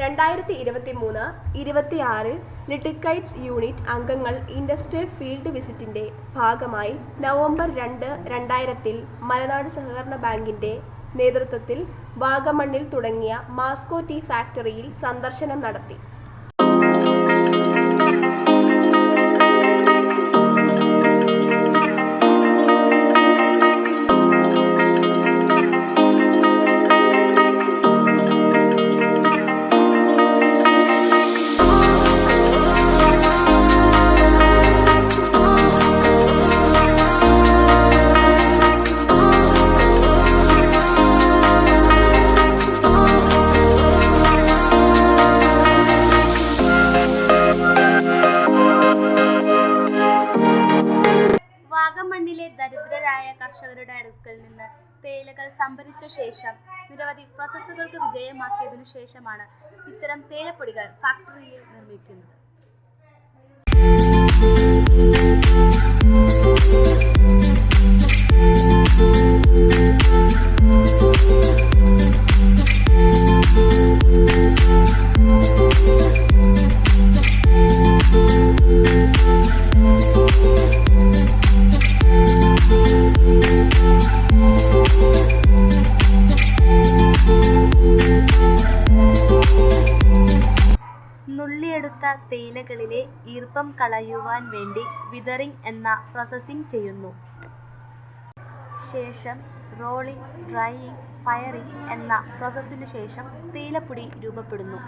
രണ്ടായിരത്തി ഇരുപത്തി മൂന്ന് ഇരുപത്തിയാറ് ലിറ്റിക്കൈറ്റ്സ് യൂണിറ്റ് അംഗങ്ങൾ ഇൻഡസ്ട്രിയൽ ഫീൽഡ് വിസിറ്റിന്റെ ഭാഗമായി നവംബർ രണ്ട് രണ്ടായിരത്തിൽ മലനാട് സഹകരണ ബാങ്കിന്റെ നേതൃത്വത്തിൽ വാഗമണ്ണിൽ തുടങ്ങിയ മാസ്കോ ടീ ഫാക്ടറിയിൽ സന്ദർശനം നടത്തി. ദരിദ്രരായ കർഷകരുടെ അടുക്കൽ നിന്ന് തേയിലകൾ സംഭരിച്ച ശേഷം നിരവധി പ്രോസസ്സുകൾക്ക് വിധേയമാക്കിയതിനു ശേഷമാണ് ഇത്തരം തേയിലപ്പൊടികൾ ഫാക്ടറിയിൽ നിർമ്മിക്കുന്നത്. നുള്ളിയെടുത്ത തേയിലകളിലെ ഈർപ്പം കളയുവാൻ വേണ്ടി വിതറിംഗ് എന്ന പ്രോസസ്സിംഗ് ചെയ്യുന്നു. ശേഷം റോളിംഗ് ഡ്രൈയിംഗ്, ഫയറിംഗ് എന്ന പ്രോസസ്സിന് ശേഷം തേയിലപ്പൊടി രൂപപ്പെടുന്നു.